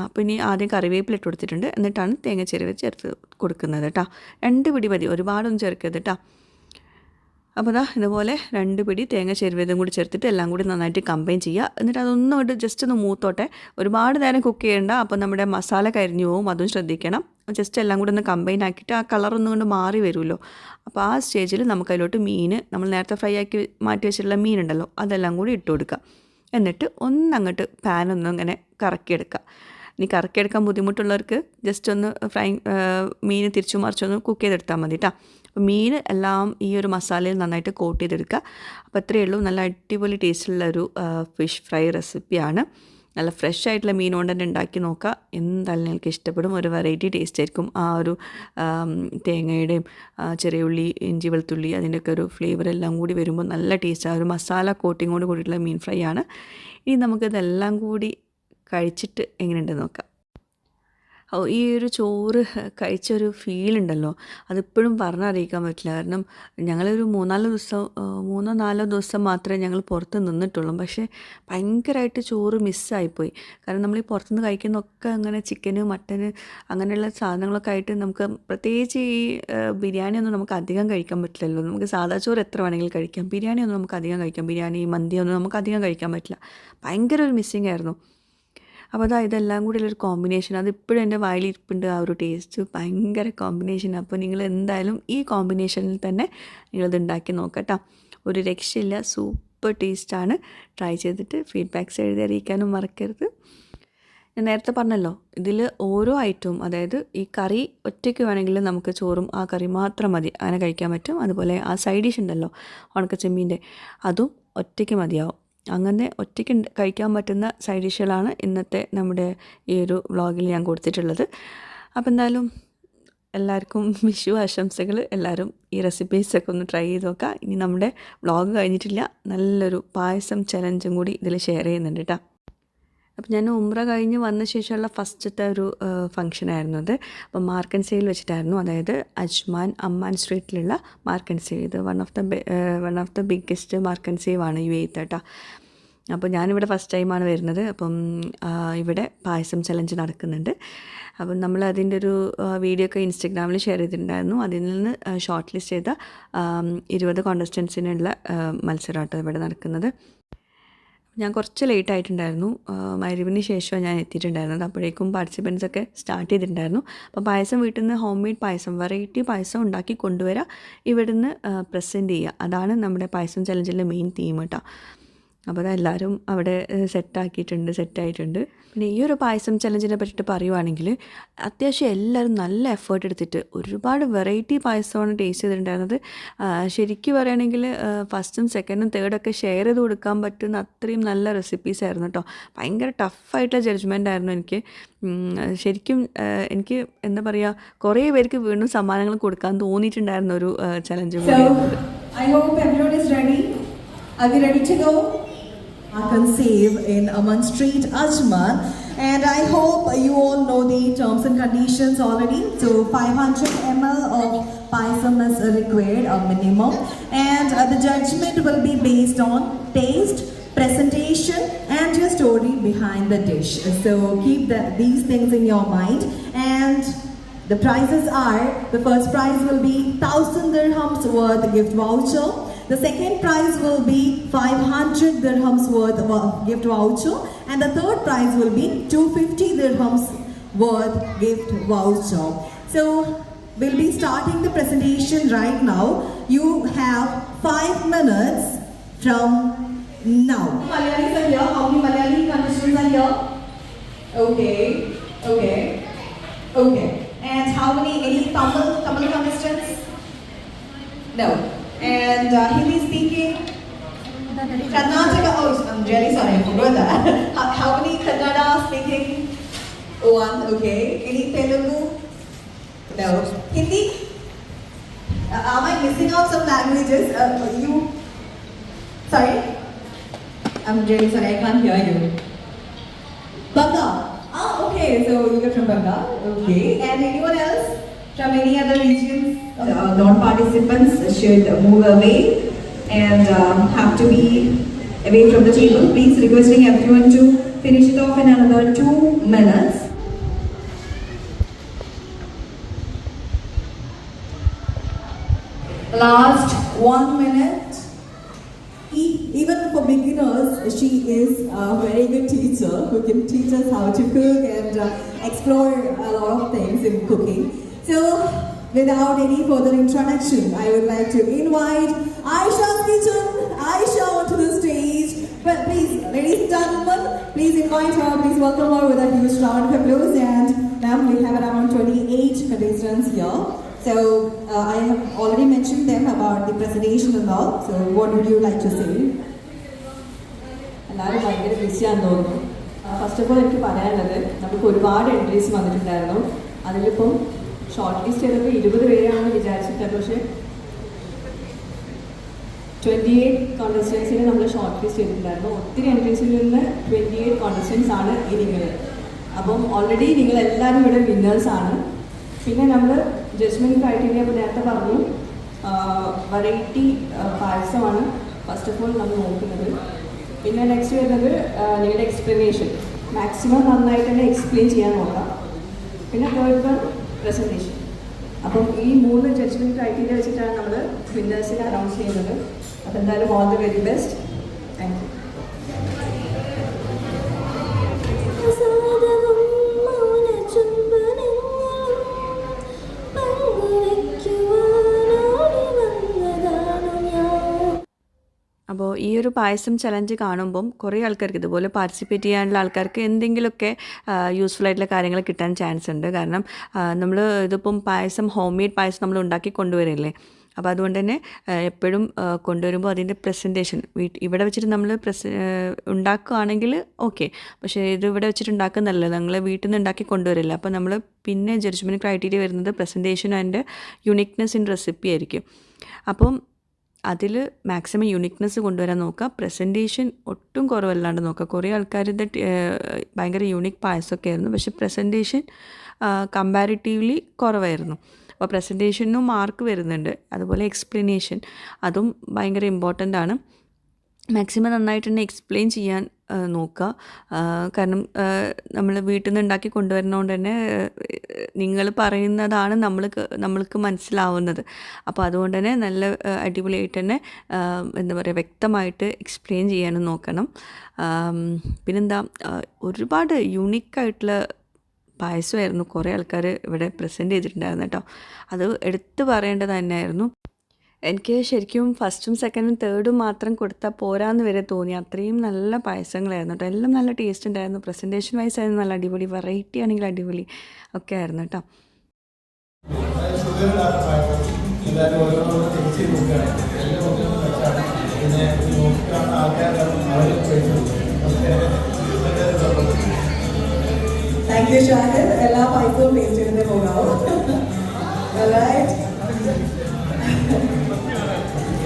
അപ്പോൾ ഇനി ആദ്യം കറിവേപ്പില ഇട്ട് കൊടുത്തിട്ടുണ്ട്. എന്നിട്ടാണ് തേങ്ങ ചെരുവ് ചേർത്ത് കൊടുക്കുന്നത് കേട്ടോ രണ്ട് പിടി മതി. ഒരുപാടൊന്നും ചേർക്കരുത് കേട്ടോ അപ്പോൾ അതാ ഇതുപോലെ രണ്ട് പിടി തേങ്ങ ചെരുവതും കൂടി ചേർത്തിട്ട് എല്ലാം കൂടി നന്നായിട്ട് കമ്പൈൻ ചെയ്യുക. എന്നിട്ട് അതൊന്നും ജസ്റ്റ് ഒന്ന് മൂത്തോട്ടെ. ഒരുപാട് നേരം കുക്ക് ചെയ്യേണ്ട. അപ്പോൾ നമ്മുടെ മസാല കരിഞ്ഞു പോവും. അതും ശ്രദ്ധിക്കണം. ജസ്റ്റ് എല്ലാം കൂടി ഒന്ന് കമ്പൈൻ ആക്കിയിട്ട് ആ കളറൊന്നും കൊണ്ട് മാറി വരുമല്ലോ. അപ്പോൾ ആ സ്റ്റേജിൽ നമുക്ക് അതിലോട്ട് മീൻ നമ്മൾ നേരത്തെ ഫ്രൈ ആക്കി മാറ്റി വെച്ചിട്ടുള്ള മീനുണ്ടല്ലോ അതെല്ലാം കൂടി ഇട്ട് കൊടുക്കുക. എന്നിട്ട് ഒന്നങ്ങോട്ട് പാനൊന്നും ഇങ്ങനെ കറക്കിയെടുക്കുക ഇനി കറക്കിയെടുക്കാൻ ബുദ്ധിമുട്ടുള്ളവർക്ക് ജസ്റ്റ് ഒന്ന് ഫ്രൈ മീൻ തിരിച്ചു മറിച്ചൊന്ന് കുക്ക് ചെയ്തെടുത്താൽ മതി കേട്ടോ അപ്പോൾ മീൻ എല്ലാം ഈ ഒരു മസാലയിൽ നന്നായിട്ട് കോട്ട് ചെയ്തെടുക്കുക. അപ്പോൾ അത്രയേ ഉള്ളൂ. നല്ല അടിപൊളി ടേസ്റ്റുള്ള ഒരു ഫിഷ് ഫ്രൈ റെസിപ്പിയാണ്. നല്ല ഫ്രഷ് ആയിട്ടുള്ള മീൻ കൊണ്ട് തന്നെ ഉണ്ടാക്കി നോക്കുക. എന്തായാലും നിങ്ങൾക്ക് ഇഷ്ടപ്പെടും. ഒരു വെറൈറ്റി ടേസ്റ്റ് ആയിരിക്കും. ആ ഒരു തേങ്ങയുടെയും ചെറിയ ഉള്ളി ഇഞ്ചി വെളുത്തുള്ളി അതിന്റെയൊക്കെ ഒരു ഫ്ലേവർ എല്ലാം കൂടി വരുമ്പോൾ നല്ല ടേസ്റ്റ് ആ ഒരു മസാല കോട്ടിങ്ങോട് കൂടിയിട്ടുള്ള മീൻ ഫ്രൈ ആണ്. ഇനി നമുക്കിതെല്ലാം കൂടി കഴിച്ചിട്ട് എങ്ങനെയുണ്ടെന്ന് നോക്കാം. ഈ ഒരു ചോറ് കഴിച്ചൊരു ഫീൽ ഉണ്ടല്ലോ. അതിപ്പോഴും പറഞ്ഞറിയിക്കാൻ പറ്റില്ല. കാരണം ഞങ്ങളൊരു മൂന്നാൽ ദിവസം മൂന്നോ നാലോ ദിവസം മാത്രമേ ഞങ്ങൾ പുറത്ത് നിന്നിട്ടുള്ളൂ. പക്ഷേ ഭയങ്കരമായിട്ട് ചോറ് മിസ്സായിപ്പോയി കാരണം നമ്മൾ ഈ പുറത്തുനിന്ന് കഴിക്കുന്നൊക്കെ അങ്ങനെ ചിക്കന് മട്ടന് അങ്ങനെയുള്ള സാധനങ്ങളൊക്കെ ആയിട്ട് നമുക്ക് പ്രത്യേകിച്ച് ഈ ബിരിയാണി ഒന്നും നമുക്ക് അധികം കഴിക്കാൻ പറ്റില്ലല്ലോ. നമുക്ക് സാധാ ചോറ് എത്ര വേണമെങ്കിലും കഴിക്കാം. ബിരിയാണി ഒന്നും നമുക്ക് അധികം കഴിക്കാം. ബിരിയാണി മന്തി ഒന്നും നമുക്ക് അധികം കഴിക്കാൻ പറ്റില്ല. ഭയങ്കര ഒരു മിസ്സിങ് ആയിരുന്നു. അപ്പോൾ അതാ ഇതെല്ലാം കൂടി ഒരു കോമ്പിനേഷൻ അത് ഇപ്പോഴും എന്റെ വായിലിരിപ്പുണ്ട്. ആ ഒരു ടേസ്റ്റ് ഭയങ്കര കോമ്പിനേഷൻ അപ്പോൾ നിങ്ങൾ എന്തായാലും ഈ കോമ്പിനേഷനിൽ തന്നെ നിങ്ങളത് ഉണ്ടാക്കി നോക്കട്ടോ. ഒരു രക്ഷയില്ല. സൂപ്പർ ടേസ്റ്റാണ് ട്രൈ ചെയ്തിട്ട് ഫീഡ്ബാക്ക്സ് എഴുതി അറിയിക്കാനും മറക്കരുത്. ഞാൻ നേരത്തെ പറഞ്ഞല്ലോ ഇതിൽ ഓരോ ഐറ്റവും അതായത് ഈ കറി ഒറ്റയ്ക്ക് വേണമെങ്കിൽ നമുക്ക് ചോറും ആ കറി മാത്രം മതി. അങ്ങനെ കഴിക്കാൻ പറ്റും. അതുപോലെ ആ സൈഡ് ഡിഷ് ഉണ്ടല്ലോ ഉണക്കച്ചെമ്മീന്റെ. അതും ഒറ്റയ്ക്ക് മതിയാവും. അങ്ങനെ ഒറ്റയ്ക്ക് കഴിക്കാൻ പറ്റുന്ന സൈഡ് ഡിഷുകളാണ് ഇന്നത്തെ നമ്മുടെ ഈ ഒരു വ്ളോഗിൽ ഞാൻ കൊടുത്തിട്ടുള്ളത്. അപ്പോൾ എന്തായാലും എല്ലാവർക്കും [LAUGHS] വിഷു ആശംസകൾ എല്ലാവരും ഈ റെസിപ്പീസൊക്കെ ഒന്ന് ട്രൈ ചെയ്ത് നോക്കുക ഇനി നമ്മുടെ വ്ളോഗ് കഴിഞ്ഞിട്ടില്ല. നല്ലൊരു പായസം ചലഞ്ചും കൂടി ഇതിൽ ഷെയർ ചെയ്യുന്നുണ്ട് കേട്ടോ അപ്പം ഞാൻ ഉമ്ര കഴിഞ്ഞ് വന്ന ശേഷമുള്ള ഫസ്റ്റത്തെ ഒരു ഫംഗ്ഷൻ ആയിരുന്നു അത്. അപ്പം മാർക്കൻ സെയിൽ വെച്ചിട്ടായിരുന്നു. അതായത് അജ്മാൻ അമ്മാൻ സ്ട്രീറ്റിലുള്ള മാർക്കൻ സേവ് ഇത് one of the one of the biggest Mark and save ആണ് യു എ കേട്ടോ. അപ്പോൾ ഞാനിവിടെ ഫസ്റ്റ് ടൈമാണ് വരുന്നത്. അപ്പം ഇവിടെ പായസം ചലഞ്ച് നടക്കുന്നുണ്ട്. അപ്പം നമ്മൾ അതിന്റെ ഒരു വീഡിയോ ഒക്കെ ഇൻസ്റ്റഗ്രാമിൽ ഷെയർ ചെയ്തിട്ടുണ്ടായിരുന്നു. അതിൽ നിന്ന് ഷോർട്ട് ലിസ്റ്റ് ചെയ്ത ഇരുപത് കോണ്ടസ്റ്റൻസിനുള്ള മത്സരമാട്ടോ ഇവിടെ നടക്കുന്നത്. ഞാൻ കുറച്ച് ലേറ്റ് ആയിട്ടുണ്ടായിരുന്നു. മരുവിന് ശേഷമാണ് ഞാൻ എത്തിയിട്ടുണ്ടായിരുന്നത്. അപ്പോഴേക്കും പാർട്ടിസിപ്പൻസ് ഒക്കെ സ്റ്റാർട്ട് ചെയ്തിട്ടുണ്ടായിരുന്നു. അപ്പോൾ പായസം വീട്ടിൽ നിന്ന് home made payasam variety payasam ഉണ്ടാക്കി കൊണ്ടുവരിക ഇവിടുന്ന് പ്രസന്റ് ചെയ്യുക അതാണ് നമ്മുടെ പായസം ചലഞ്ചിലെ മെയിൻ തീം കേട്ടോ അപ്പോൾ അതെല്ലാവരും അവിടെ സെറ്റാക്കിയിട്ടുണ്ട് സെറ്റായിട്ടുണ്ട് പിന്നെ ഈ ഒരു പായസം ചലഞ്ചിനെ പറ്റിയിട്ട് പറയുവാണെങ്കിൽ അത്യാവശ്യം എല്ലാവരും നല്ല എഫേർട്ട് എടുത്തിട്ട് ഒരുപാട് വെറൈറ്റി പായസമാണ് ടേസ്റ്റ് ചെയ്തിട്ടുണ്ടായിരുന്നത്. ശരിക്കും പറയുകയാണെങ്കിൽ ഫസ്റ്റും സെക്കൻഡും തേർഡൊക്കെ ഷെയർ ചെയ്ത് കൊടുക്കാൻ പറ്റുന്ന അത്രയും നല്ല റെസിപ്പീസ് ആയിരുന്നു കേട്ടോ ഭയങ്കര ടഫായിട്ടുള്ള ജഡ്ജ്മെന്റ് ആയിരുന്നു എനിക്ക്. ശരിക്കും എനിക്ക് എന്താ പറയുക കുറേ പേർക്ക് വീണ്ടും സമ്മാനങ്ങൾ കൊടുക്കാൻ തോന്നിയിട്ടുണ്ടായിരുന്ന ഒരു ചലഞ്ച് So, കൂടിയായിരുന്നു I hope everyone is ready. Are we ready to go? Save in Aman Street, Ajman. And I hope you all know the terms and conditions already. So 500 ml of paisam is required, a minimum. And uh, the judgment will be based on taste, presentation, and your story behind the dish. So keep that, these things in your mind. And the prizes are the first prize will be 1000 dirhams worth gift voucher. The second prize will be 500 dirhams worth of gift voucher. And the third prize will be 250 dirhams worth gift voucher. So we'll be starting the presentation right now. You have five minutes from now. Malayalis are here. How many Malayali contestants are here? Okay, okay, okay. And how many, any Tamil, Tamil contestants? No. And uh, Hindi speaking? Karnataka, oh, I'm really sorry, I forgot that. [LAUGHS] how, how many Kannada speaking? One, okay. Any Telugu? No. Hindi? Uh, am I missing out some languages? Uh, you, sorry? I'm really sorry, I can't hear you. Banga. Ah, okay. So you're from Banga. Okay. And anyone else from any other regions? Uh, non-participants should move away and um, have to be away from the table. Please requesting everyone to finish it off in another two minutes. last one minute. Even for beginners, she is a very good teacher who can teach us how to cook and uh, explore a lot of things in cooking. So, without any further introduction, I would like to invite Aisha's Kitchen, Aisha onto the stage. But please, ladies and gentlemen, please invite her, please welcome her with a huge round of applause. And now we have around 28 contestants here. So uh, I have already mentioned them about the presentation and all. So what would you like to say? എല്ലാവരും ഭയങ്കര ബിസിയാന്ന് തോന്നുന്നു first of all എനിക്ക് പറയാനുള്ളത് നമുക്ക് ഒരുപാട് entries വന്നിട്ടുണ്ടായിരുന്നു അതിലിപ്പം short list ചെയ്തത് ഇരുപത് പേരാണെന്ന് വിചാരിച്ചിട്ട്. പക്ഷേ ട്വന്റി എയ്റ്റ് കോണ്ടസ്റ്റൻസിനെ നമ്മൾ ഷോർട്ട് ലിസ്റ്റ് ചെയ്തിട്ടുണ്ടായിരുന്നു. ഒത്തിരി എൻട്രൻസിൽ നിന്ന് ട്വന്റി എയ്റ്റ് കോണ്ടസ്റ്റൻസ് ആണ് ഈ അപ്പം ഓൾറെഡി നിങ്ങൾ എല്ലാവരും ഇവിടെ വിന്നേഴ്സ് ആണ്. പിന്നെ നമ്മൾ ജഡ്ജ്മെന്റ് ക്രൈറ്റീരിയ ഇപ്പോൾ നേരത്തെ പറഞ്ഞു. വെറൈറ്റി പായസമാണ് ഫസ്റ്റ് ഓഫ് ഓൾ നമ്മൾ നോക്കുന്നത്. പിന്നെ നെക്സ്റ്റ് വരുന്നത് നിങ്ങളുടെ എക്സ്പ്ലനേഷൻ മാക്സിമം നന്നായിട്ട് തന്നെ എക്സ്പ്ലെയിൻ ചെയ്യാൻ നോക്കാം. പിന്നെ തേർഡ് വൺ പ്രസന്റേഷൻ അപ്പം ഈ മൂന്ന് ജഡ്ജ്മെന്റ് ക്രൈറ്റീരിയ വെച്ചിട്ടാണ് നമ്മൾ വിന്നേഴ്സിനെ അനൗൺസ് ചെയ്യുന്നത്. അപ്പോൾ എന്തായാലും all the very best thank you ഈ ഒരു പായസം ചലഞ്ച് കാണുമ്പം കുറേ ആൾക്കാർക്ക് ഇതുപോലെ പാർട്ടിസിപ്പേറ്റ് ചെയ്യാനുള്ള ആൾക്കാർക്ക് എന്തെങ്കിലുമൊക്കെ യൂസ്ഫുൾ ആയിട്ടുള്ള കാര്യങ്ങൾ കിട്ടാൻ ചാൻസ് ഉണ്ട്. കാരണം നമ്മൾ ഇതിപ്പം പായസം ഹോം മെയ്ഡ് പായസം നമ്മൾ ഉണ്ടാക്കി കൊണ്ടുവരില്ലേ? അപ്പോൾ അതുകൊണ്ട് തന്നെ എപ്പോഴും കൊണ്ടുവരുമ്പോൾ അതിന്റെ പ്രസന്റേഷൻ വീട്ടിൽ ഇവിടെ വെച്ചിട്ട് നമ്മൾ പ്രസ ഉണ്ടാക്കുകയാണെങ്കിൽ ഓക്കെ പക്ഷേ ഇത് ഇവിടെ വെച്ചിട്ട് ഉണ്ടാക്കുന്നതല്ല നമ്മൾ വീട്ടിൽ നിന്ന് ഉണ്ടാക്കി കൊണ്ടുവരില്ല. അപ്പോൾ നമ്മൾ പിന്നെ ജഡ്ജ്മെന്റ് ക്രൈറ്റീരിയ വരുന്നത് presentation and uniqueness in recipe ആയിരിക്കും. അപ്പം അതിൽ മാക്സിമം യുണിക്നെസ് കൊണ്ടുവരാൻ നോക്കുക. പ്രസന്റേഷൻ ഒട്ടും കുറവല്ലാണ്ട് നോക്കുക. കുറേ ആൾക്കാരുടെ ഭയങ്കര യുണീക്ക് പായസമൊക്കെ ആയിരുന്നു. പക്ഷെ പ്രസന്റേഷൻ കമ്പാരിറ്റീവ്ലി കുറവായിരുന്നു. അപ്പോൾ പ്രസന്റേഷനും മാർക്ക് വരുന്നുണ്ട്. അതുപോലെ എക്സ്പ്ലനേഷൻ അതും ഭയങ്കര ഇമ്പോർട്ടന്റ് ആണ്. മാക്സിമം നന്നായിട്ട് തന്നെ എക്സ്പ്ലെയിൻ ചെയ്യാൻ നോക്കുക കാരണം നമ്മൾ വീട്ടിൽ നിന്ന് ഉണ്ടാക്കി കൊണ്ടുവരുന്നതുകൊണ്ട് തന്നെ നിങ്ങൾ പറയുന്നതാണ് നമ്മൾക്ക് നമ്മൾക്ക് മനസ്സിലാവുന്നത്. അപ്പോൾ അതുകൊണ്ട് തന്നെ നല്ല അടിപൊളിയായിട്ട് തന്നെ എന്താ പറയുക വ്യക്തമായിട്ട് എക്സ്പ്ലെയിൻ ചെയ്യാനും നോക്കണം. പിന്നെന്താ ഒരുപാട് യുണീക്കായിട്ടുള്ള പായസമായിരുന്നു. കുറേ ആൾക്കാർ ഇവിടെ പ്രസന്റ് ചെയ്തിട്ടുണ്ടായിരുന്നു കേട്ടോ അത് എടുത്തു പറയേണ്ടത് തന്നെയായിരുന്നു. എനിക്ക് ശരിക്കും ഫസ്റ്റും സെക്കൻഡും തേർഡും മാത്രം കൊടുത്താൽ പോരാന്ന് വരെ തോന്നി. അത്രയും നല്ല പായസങ്ങളായിരുന്നു കേട്ടോ എല്ലാം നല്ല ടേസ്റ്റ് ഉണ്ടായിരുന്നു. പ്രസന്റേഷൻ വൈസ് ആയിരുന്നു നല്ല അടിപൊളി. വെറൈറ്റി ആണെങ്കിൽ അടിപൊളി ഒക്കെ ആയിരുന്നു കേട്ടോ നോക്കുകയാണ് എല്ലാം പായസവും ടേസ്റ്റ് ചെയ്തേ.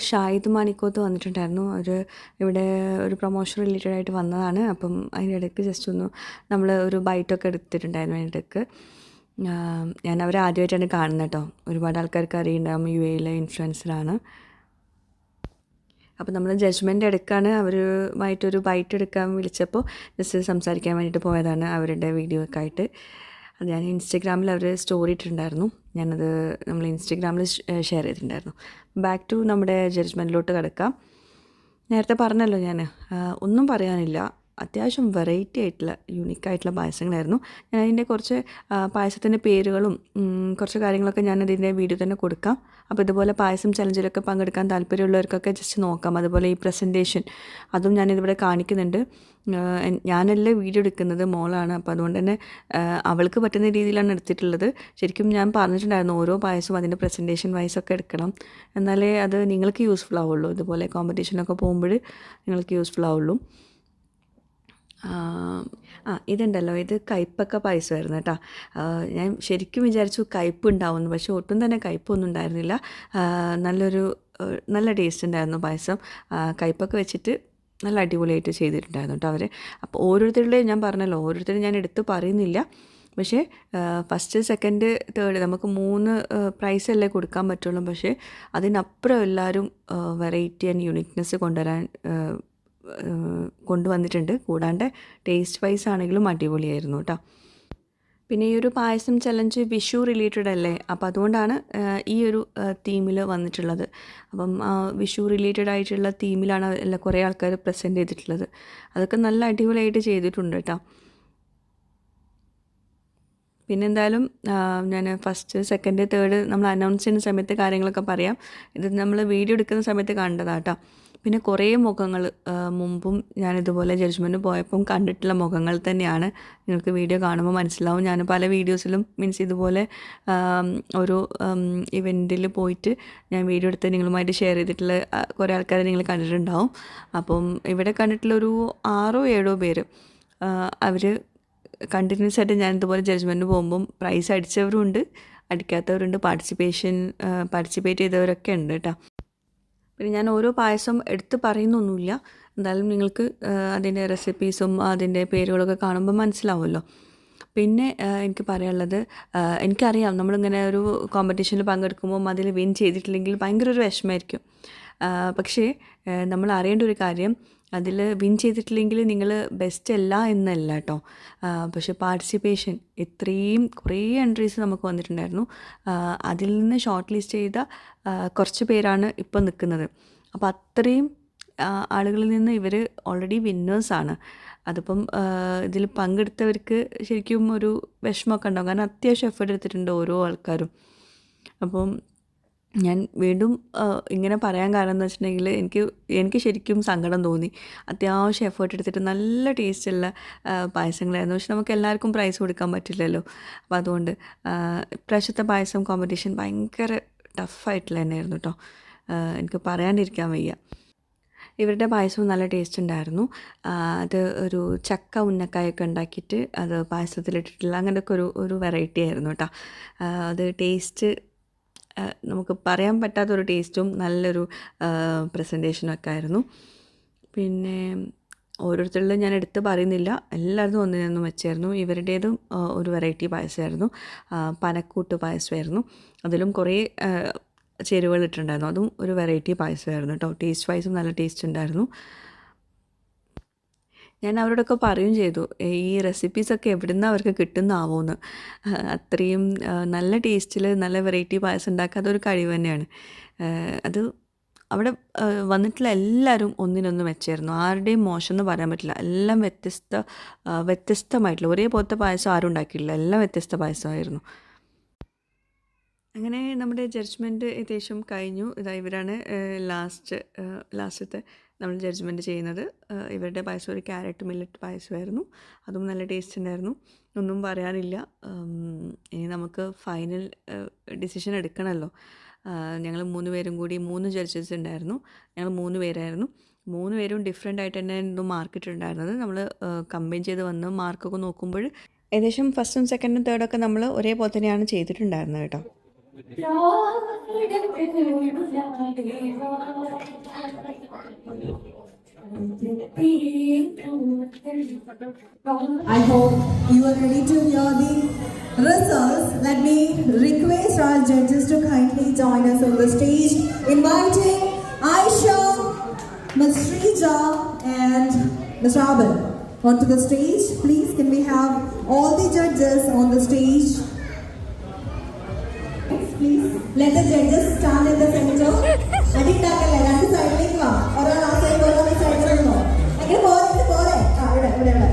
ഷാഹിദ് മാണിക്കോത്ത് വന്നിട്ടുണ്ടായിരുന്നു. ഒരു ഇവിടെ ഒരു പ്രൊമോഷൻ റിലേറ്റഡ് ആയിട്ട് വന്നതാണ്. അപ്പം അതിന്റെ ഇടയ്ക്ക് ജസ്റ്റ് ഒന്ന് നമ്മൾ ഒരു ബൈറ്റൊക്കെ എടുത്തിട്ടുണ്ടായിരുന്നു ആ, ഞാൻ അവരെ ആദ്യമായിട്ടാണ് കാണുന്നത് കേട്ടോ. ഒരുപാട് ആൾക്കാർക്ക് അറിയുന്നുണ്ടാകും യു എയിലെ ഇൻഫ്ലുവൻസറാണ് അപ്പോൾ നമ്മൾ ജഡ്ജ്മെന്റ് എടുക്കാണ്. അവരുമായിട്ടൊരു ബൈറ്റ് എടുക്കാൻ വിളിച്ചപ്പോൾ ജസ്റ്റ് സംസാരിക്കാൻ വേണ്ടിയിട്ട് പോയതാണ് അവരുടെ വീഡിയോ ഒക്കെ ആയിട്ട്. അത് ഞാൻ ഇൻസ്റ്റഗ്രാമിൽ അവർ സ്റ്റോറി ഇട്ടിട്ടുണ്ടായിരുന്നു. ഞാനത് നമ്മൾ ഇൻസ്റ്റഗ്രാമിൽ ഷെയർ ചെയ്തിട്ടുണ്ടായിരുന്നു. ബാക്ക് ടു നമ്മുടെ ജഡ്ജ്മെന്റിലോട്ട് കിടക്കാം. നേരത്തെ പറഞ്ഞല്ലോ ഞാൻ ഒന്നും പറയാനില്ല. അത്യാവശ്യം വെറൈറ്റി ആയിട്ടുള്ള യുണീക്ക് ആയിട്ടുള്ള പായസങ്ങളായിരുന്നു. ഞാൻ അതിന്റെ കുറച്ച് പായസത്തിന്റെ പേരുകളും കുറച്ച് കാര്യങ്ങളൊക്കെ ഞാൻ അതിന്റെ വീഡിയോ തന്നെ കൊടുക്കാം. അപ്പോൾ ഇതുപോലെ പായസം ചലഞ്ചിലൊക്കെ പങ്കെടുക്കാൻ താല്പര്യമുള്ളവർക്കൊക്കെ ജസ്റ്റ് നോക്കാം. അതുപോലെ ഈ പ്രസന്റേഷൻ അതും ഞാനിതിവിടെ കാണിക്കുന്നുണ്ട്. ഞാനല്ല വീഡിയോ എടുക്കുന്നത് മോളാണ്. അപ്പോൾ അതുകൊണ്ട് തന്നെ അവൾക്ക് പറ്റുന്ന രീതിയിലാണ് എടുത്തിട്ടുള്ളത്. ശരിക്കും ഞാൻ പറഞ്ഞിട്ടുണ്ടായിരുന്നു ഓരോ പായസവും അതിന്റെ പ്രസന്റേഷൻ വൈസൊക്കെ എടുക്കണം. എന്നാലേ അത് നിങ്ങൾക്ക് യൂസ്ഫുൾ ആവുള്ളൂ. ഇതുപോലെ കോമ്പറ്റീഷനൊക്കെ പോകുമ്പോൾ നിങ്ങൾക്ക് യൂസ്ഫുൾ ആവുള്ളൂ. ആ ഇതുണ്ടല്ലോ. ഇത് കയ്പ്പൊക്കെ പായസമായിരുന്നു കേട്ടോ. ഞാൻ ശരിക്കും വിചാരിച്ചു കയ്പ്പ് ഉണ്ടാവുമെന്ന്. പക്ഷേ ഒട്ടും തന്നെ കയ്പ്പൊന്നും ഉണ്ടായിരുന്നില്ല. നല്ലൊരു നല്ല ടേസ്റ്റ് ഉണ്ടായിരുന്നു പായസം. കയ്പ്പൊക്കെ വെച്ചിട്ട് നല്ല അടിപൊളിയായിട്ട് ചെയ്തിട്ടുണ്ടായിരുന്നു കേട്ടോ അവർ അപ്പോൾ ഓരോരുത്തരുടെയും ഞാൻ പറഞ്ഞല്ലോ ഓരോരുത്തരും ഞാൻ എടുത്ത് പറയുന്നില്ല. പക്ഷേ ഫസ്റ്റ് സെക്കൻഡ് തേർഡ് നമുക്ക് മൂന്ന് പ്രൈസ് അല്ലേ കൊടുക്കാൻ പറ്റുള്ളൂ. പക്ഷേ അതിനപ്പുറം എല്ലാവരും വെറൈറ്റി ആൻഡ് യുണീക്നെസ് കൊണ്ടുവരാൻ കൊണ്ടുവന്നിട്ടുണ്ട്. കൂടാണ്ട് ടേസ്റ്റ് വൈസ് ആണെങ്കിലും അടിപൊളിയായിരുന്നു കേട്ടോ പിന്നെ ഈ ഒരു പായസം ചലഞ്ച് വിഷു റിലേറ്റഡ് അല്ലേ? അപ്പോൾ അതുകൊണ്ടാണ് ഈ ഒരു തീമിൽ വന്നിട്ടുള്ളത്. അപ്പം വിഷു റിലേറ്റഡ് ആയിട്ടുള്ള തീമിലാണ് എല്ലാ കുറേ ആൾക്കാർ പ്രസന്റ് ചെയ്തിട്ടുള്ളത്. അതൊക്കെ നല്ല അടിപൊളിയായിട്ട് ചെയ്തിട്ടുണ്ട് കേട്ടോ. പിന്നെ എന്തായാലും ഞാൻ ഫസ്റ്റ് സെക്കൻഡ് തേർഡ് നമ്മൾ അനൗൺസ് ചെയ്യുന്ന സമയത്ത് കാര്യങ്ങളൊക്കെ പറയാം. ഇത് നമ്മൾ വീഡിയോ എടുക്കുന്ന സമയത്ത് കണ്ടതാട്ടോ പിന്നെ കുറേ മുഖങ്ങൾ മുമ്പും ഞാൻ ഇതുപോലെ ജഡ്ജ്മെന്റ് പോയപ്പം കണ്ടിട്ടുള്ള മുഖങ്ങൾ തന്നെയാണ്. നിങ്ങൾക്ക് വീഡിയോ കാണുമ്പോൾ മനസ്സിലാവും. ഞാൻ പല വീഡിയോസിലും മീൻസ് ഇതുപോലെ ഒരു ഇവന്റിൽ പോയിട്ട് ഞാൻ വീഡിയോ എടുത്ത് നിങ്ങളുമായിട്ട് ഷെയർ ചെയ്തിട്ടുള്ള കുറേ ആൾക്കാരെ നിങ്ങൾ കണ്ടിട്ടുണ്ടാവും. അപ്പം ഇവിടെ കണ്ടിട്ടുള്ള ഒരു ആറോ ഏഴോ പേര് അവർ കണ്ടിന്യൂസ് ആയിട്ട് ഞാൻ ഇതുപോലെ ജഡ്ജ്മെന്റ് പോകുമ്പം പ്രൈസ് അടിച്ചവരുണ്ട് അടിക്കാത്തവരുണ്ട് പാർട്ടിസിപ്പേഷൻ പാർട്ടിസിപ്പേറ്റ് ചെയ്തവരൊക്കെ ഉണ്ട് കേട്ടോ. പിന്നെ ഞാൻ ഓരോ പായസം എടുത്ത് പറയുന്നൊന്നുമില്ല. എന്തായാലും നിങ്ങൾക്ക് അതിന്റെ റെസിപ്പീസും അതിന്റെ പേരുകളൊക്കെ കാണുമ്പോൾ മനസ്സിലാവുമല്ലോ. പിന്നെ എനിക്ക് പറയാനുള്ളത് എനിക്കറിയാം നമ്മളിങ്ങനെ ഒരു കോമ്പറ്റീഷനിൽ പങ്കെടുക്കുമ്പോൾ അതിൽ വിൻ ചെയ്തിട്ടില്ലെങ്കിൽ ഭയങ്കര ഒരു വിഷമമായിരിക്കും. പക്ഷേ നമ്മൾ അറിയേണ്ട ഒരു കാര്യം അതിൽ വിൻ ചെയ്തിട്ടില്ലെങ്കിൽ നിങ്ങൾ ബെസ്റ്റ് അല്ല എന്നല്ല കേട്ടോ പക്ഷെ പാർട്ടിസിപ്പേഷൻ ഇത്രയും കുറേ എൻട്രീസ് നമുക്ക് വന്നിട്ടുണ്ടായിരുന്നു. അതിൽ നിന്ന് ഷോർട്ട് ലിസ്റ്റ് ചെയ്ത കുറച്ച് പേരാണ് ഇപ്പോൾ നിൽക്കുന്നത് അപ്പോൾ അത്രയും ആളുകളിൽ നിന്ന് ഇവർ ഓൾറെഡി വിന്നേഴ്സാണ് അതിപ്പം ഇതിൽ പങ്കെടുത്തവർക്ക് ശരിക്കും ഒരു വിഷമമൊക്കെ ഉണ്ടാകും കാരണം അത്യാവശ്യം എഫേർട്ട് എടുത്തിട്ടുണ്ട് ഓരോ ആൾക്കാരും. അപ്പം ഞാൻ വീണ്ടും ഇങ്ങനെ പറയാൻ കാരണം എന്ന് വെച്ചിട്ടുണ്ടെങ്കിൽ എനിക്ക് എനിക്ക് ശരിക്കും സങ്കടം തോന്നി. അത്യാവശ്യം എഫേർട്ട് എടുത്തിട്ട് നല്ല ടേസ്റ്റുള്ള പായസങ്ങളായിരുന്നു. പക്ഷെ നമുക്ക് എല്ലാവർക്കും പ്രൈസ് കൊടുക്കാൻ പറ്റില്ലല്ലോ. അപ്പോൾ അതുകൊണ്ട് ഇപ്രാവശ്യത്തെ പായസം കോമ്പറ്റീഷൻ ഭയങ്കര ടഫായിട്ടുള്ള തന്നെയായിരുന്നു കേട്ടോ എനിക്ക് പറയാണ്ടിരിക്കാൻ വയ്യ. ഇവരുടെ പായസവും നല്ല ടേസ്റ്റ് ഉണ്ടായിരുന്നു. അത് ഒരു ചക്ക ഉന്നക്കായൊക്കെ ഉണ്ടാക്കിയിട്ട് അത് പായസത്തിലിട്ടിട്ടുള്ള അങ്ങനെയൊക്കെ ഒരു ഒരു വെറൈറ്റി ആയിരുന്നു കേട്ടോ അത് ടേസ്റ്റ് നമുക്ക് പറയാൻ പറ്റാത്തൊരു ടേസ്റ്റും നല്ലൊരു പ്രസന്റേഷനും ഒക്കെ ആയിരുന്നു. പിന്നെ ഓരോരുത്തരിലും ഞാൻ എടുത്ത് പറയുന്നില്ല. എല്ലാവരും ഒന്നിനൊന്നും വെച്ചായിരുന്നു. ഇവരുടേതും ഒരു വെറൈറ്റി പായസമായിരുന്നു. പനക്കൂട്ട് പായസമായിരുന്നു. അതിലും കുറേ ചേരുവകൾ ഇട്ടിട്ടുണ്ടായിരുന്നു. അതും ഒരു വെറൈറ്റി പായസമായിരുന്നു കേട്ടോ. ടേസ്റ്റ് വൈസും നല്ല ടേസ്റ്റ് ഉണ്ടായിരുന്നു. ഞാൻ അവരോടൊക്കെ പറയും ചെയ്തു ഈ റെസിപ്പീസൊക്കെ എവിടെ നിന്ന് അവർക്ക് കിട്ടുന്നാവോന്ന്. അത്രയും നല്ല ടേസ്റ്റിൽ നല്ല വെറൈറ്റി പായസം ഉണ്ടാക്കുക അതൊരു കഴിവ് തന്നെയാണ്. അത് അവിടെ വന്നിട്ടുള്ള എല്ലാവരും ഒന്നിനൊന്ന് വെച്ചായിരുന്നു ആരുടെയും മോശം എന്ന് പറയാൻ പറ്റില്ല. എല്ലാം വ്യത്യസ്ത വ്യത്യസ്തമായിട്ടുള്ള ഒരേപോലത്തെ പായസം ആരും ഉണ്ടാക്കിയില്ല എല്ലാം വ്യത്യസ്ത പായസമായിരുന്നു. അങ്ങനെ നമ്മുടെ ജഡ്ജ്മെന്റ് ഏകദേശം കഴിഞ്ഞു. ഇതാ ഇവരാണ് ലാസ്റ്റ് ലാസ്റ്റത്തെ നമ്മൾ ജഡ്ജ്മെന്റ് ചെയ്യുന്നത്. ഇവരുടെ പായസം ഒരു ക്യാരറ്റ് മില്ലറ്റ് പായസമായിരുന്നു അതും നല്ല ടേസ്റ്റ് ഉണ്ടായിരുന്നു ഒന്നും പറയാനില്ല. ഇനി നമുക്ക് ഫൈനൽ ഡിസിഷൻ എടുക്കണമല്ലോ ഞങ്ങൾ മൂന്ന് പേരും കൂടി മൂന്ന് ജഡ്ജസ് ഉണ്ടായിരുന്നു ഞങ്ങൾ മൂന്ന് പേരായിരുന്നു. മൂന്ന് പേരും ഡിഫറെന്റ് ആയിട്ട് തന്നെയായിരുന്നു മാർക്ക് ഉണ്ടായിരുന്നത് നമ്മൾ കമ്പൈൻ ചെയ്ത് വന്ന് മാർക്കൊക്കെ നോക്കുമ്പോൾ ഏകദേശം ഫസ്റ്റും സെക്കൻഡും തേർഡൊക്കെ നമ്മൾ ഒരേപോലെ തന്നെയാണ് ചെയ്തിട്ടുണ്ടായിരുന്നത് കേട്ടോ. I hope you are ready to hear the results. Let me request our judges to kindly join us on the stage, inviting Aisha, Ms. Srija, and Mr. Abel onto the stage. Please, can we have all the judges on the stage? Let the judges stand in the center. അടിയുണ്ടാക്കല്ലേ രണ്ട് സൈഡിലേക്ക് വാ. ഒരാൾ ആ side ഒരാൾ ഈ സൈഡിൽ നിന്നോ അങ്ങനെ പോരെ പോരെ. ആ ഇവിടെ ഇവിടെ ഇവിടെ.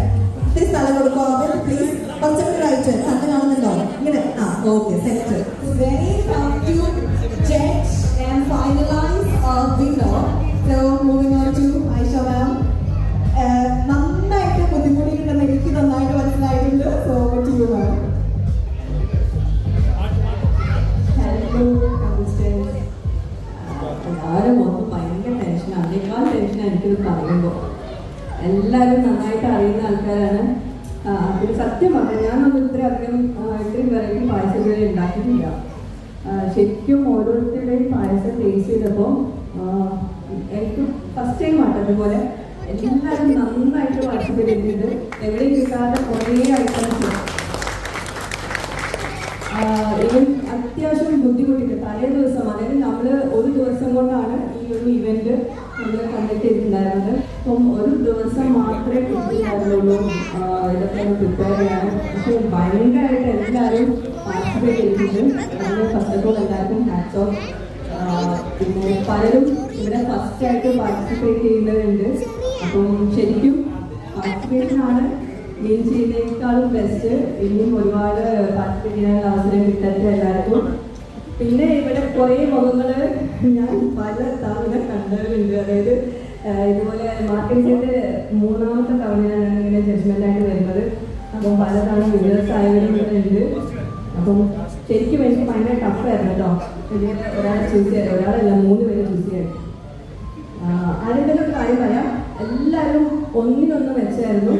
ഇത്തിരി സ്ഥലം കൊടുക്കോ പ്ലീസ് കുറച്ചുകൂടി റൈറ്റ് സ്ഥലം കാണുന്നുണ്ടോ ഇങ്ങനെ. ആ ഓക്കെ സെറ്റ് വെരി ഞാനൊന്നും ഇത്ര അധികം ഇത്രയും വെറൈറ്റി പായസങ്ങൾ ഉണ്ടാക്കിയിട്ടില്ല. ശരിക്കും ഓരോരുത്തരുടെയും പായസം ടേസ്റ്റ് ചെയ്തപ്പോൾ എനിക്ക് ഫസ്റ്റ് ടൈം ആട്ടോ അതുപോലെ എല്ലാവരും നന്നായിട്ട് പാർട്ടിസിപ്പേറ്റ് ചെയ്തിട്ടുണ്ട്. എവിടെയും കിട്ടാത്ത കുറേ ഐറ്റംസ് ഇവൻ അത്യാവശ്യം ബുദ്ധിമുട്ടിട്ട് തലേ ദിവസം അതായത് നമ്മൾ ഒരു ദിവസം കൊണ്ടാണ് ഈ ഒരു ഇവന്റ് നമ്മൾ കണ്ടക്ട് ചെയ്തിട്ടുണ്ടായിരുന്നത് അപ്പം ഒരു ദിവസം മാത്രമേ കിട്ടിയിട്ടുണ്ടായിരുന്നുള്ളൂ ആഹ് ഇതൊക്കെ ഒന്ന് പ്രിപ്പയർ ചെയ്യാൻ പക്ഷെ ഭയങ്കരമായിട്ട് എല്ലാവരും പാർട്ടിസിപ്പേറ്റ് ചെയ്തിട്ടുണ്ട്. നമ്മൾ ഫസ്റ്റ് ഓഫ് ഓൾ എല്ലാവർക്കും ഹാറ്റ്സ് ഓഫ് പിന്നെ പലരും ഇവിടെ ഫസ്റ്റ് ആയിട്ട് പാർട്ടിസിപ്പേറ്റ് ചെയ്യുന്നവരുണ്ട്. അപ്പം ശരിക്കും പാർട്ടിസിപ്പേഷൻ ആണ്. മീൻ ചെയ്യുന്നതിനേക്കാളും ബെസ്റ്റ് ഇനിയും ഒരുപാട് പാർട്ടിസിപ്പേറ്റ് ചെയ്യാനുള്ള അവസരം കിട്ടട്ടെ എല്ലാവർക്കും. പിന്നെ ഇവിടെ കുറേ മുഖങ്ങൾ ഞാൻ പല തവണ കണ്ടവരുണ്ട്. അതായത് ഇതുപോലെ മാർക്കറ്റിന്റെ മൂന്നാമത്തെ തവണയാണ് ഇങ്ങനെ ജഡ്ജ്മെന്റ് ആയിട്ട് വരുന്നത്. അപ്പം പലതവണ വിന്നേഴ്സ് ആയവരും ഇവിടെ ഉണ്ട്. അപ്പം ശരിക്കും എനിക്ക് ഭയങ്കര ടഫായിരുന്നു കേട്ടോ. ഒരാൾ ഒരാളെ ചൂസ് ചെയ്യാൻ ഒരാളല്ല മൂന്ന് പേര് ചൂസ് ചെയ്യാൻ. അതിന്റെ ഒരു കാര്യം പറയാം? എല്ലാവരും ഒന്നിനൊന്ന് വെച്ചായിരുന്നു.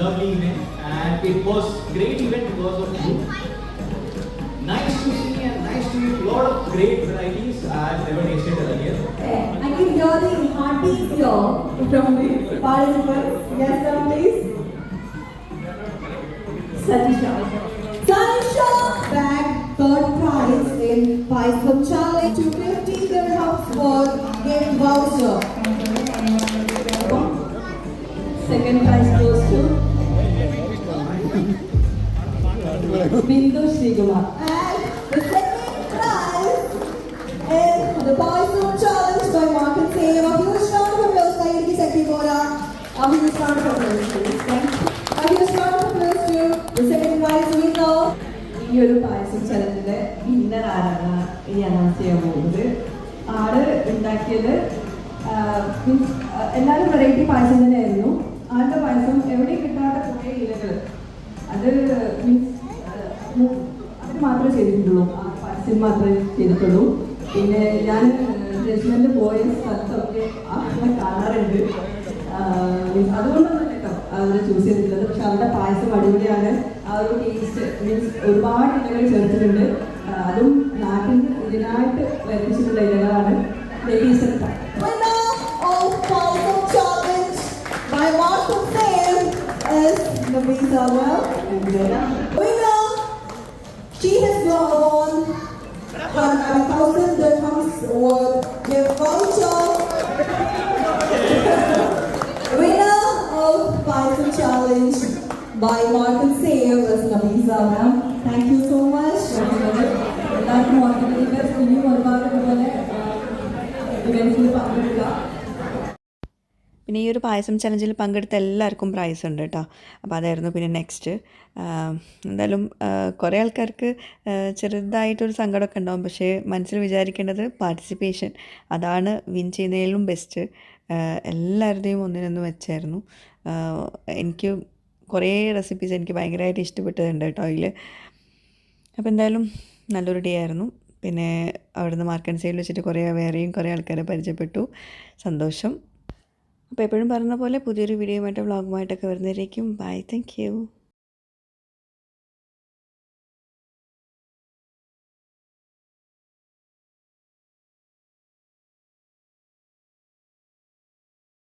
Lovely event, and it was great event because of you. Nice to see and nice to eat. Lot of great varieties I have never tasted earlier. can hear the hearty from the participants. Yes, sir, please. Satisha. Satisha bagged third prize in Pies for Challenge. 250 dirhams worth Game Bowser, Second prize goes to Bindu Srigumar. A the round of applause, please. Thank you. A the round of applause to the second prize winner. ഈ ഒരു പായസം ചലഞ്ചിന്റെ winner ആരാണ് ഇനി announce ചെയ്യാൻ പോകുന്നത് ആൾ ഉണ്ടാക്കിയത് എല്ലാവരും variety പായസം തന്നെയായിരുന്നു ആളുടെ പായസം എവിടെ കിട്ടാത്ത കുറേ ഇലകൾ അത് മീൻസ് അത് മാത്രമേ ചെയ്തിട്ടുള്ളൂ ആ പായസം മാത്രമേ ചെയ്തിട്ടുള്ളൂ പിന്നെ ഞാൻ ജഡ്ജ്മെന്റ് പോയ സ്ഥലത്തൊക്കെ ആളെ കാണാറുണ്ട് മീൻസ് അതുകൊണ്ടൊന്നും കേട്ടോ അതിനെ ചൂസ് ചെയ്തിട്ടുള്ളത്. പക്ഷെ അവരുടെ പായസം അടിപൊളിയാണ്. ആ ഒരു ടേസ്റ്റ് മീൻസ് ഒരുപാട് ഇലകൾ ചേർത്തിട്ടുണ്ട്. അതും നാട്ടിൽ ഇതിനായിട്ട് വരുത്തിച്ചിട്ടുള്ള ഇലകളാണ് ladies she has won one thousand dirhams worth gift voucher. Winner Python Challenge by Mark and was is Nabisa Ma'am. Thank you so much. എല്ലാവർക്കും പിന്നെ ഈ ഒരു പായസം ചലഞ്ചിൽ പങ്കെടുത്ത എല്ലാവർക്കും പ്രൈസ് ഉണ്ട് കേട്ടോ അപ്പോൾ അതായിരുന്നു പിന്നെ നെക്സ്റ്റ് എന്തായാലും കുറേ ആൾക്കാർക്ക് ചെറുതായിട്ടൊരു സങ്കടമൊക്കെ ഉണ്ടാവും. പക്ഷേ മനസ്സിൽ വിചാരിക്കേണ്ടത് പാർട്ടിസിപ്പേഷൻ അതാണ് വിൻ ചെയ്യുന്നതിലും ബെസ്റ്റ് എല്ലാവരുടെയും ഒന്നിനൊന്ന് വെച്ചായിരുന്നു. എനിക്ക് കുറേ റെസിപ്പീസ് എനിക്ക് ഭയങ്കരമായിട്ട് ഇഷ്ടപ്പെട്ടതുണ്ട് കേട്ടോ അതിൽ അപ്പോൾ എന്തായാലും നല്ലൊരു ഡേ ആയിരുന്നു. പിന്നെ അവിടുന്ന് മാർക്കറ്റ് സൈഡിൽ വെച്ചിട്ട് കുറേ വേറെയും കുറേ ആൾക്കാരെ പരിചയപ്പെട്ടു. സന്തോഷം. അപ്പോൾ എപ്പോഴും പറഞ്ഞ പോലെ പുതിയൊരു വീഡിയോയുമായിട്ട് വ്ളോഗുമായിട്ടൊക്കെ വരുന്നതിലേക്കും ബൈ താങ്ക് യു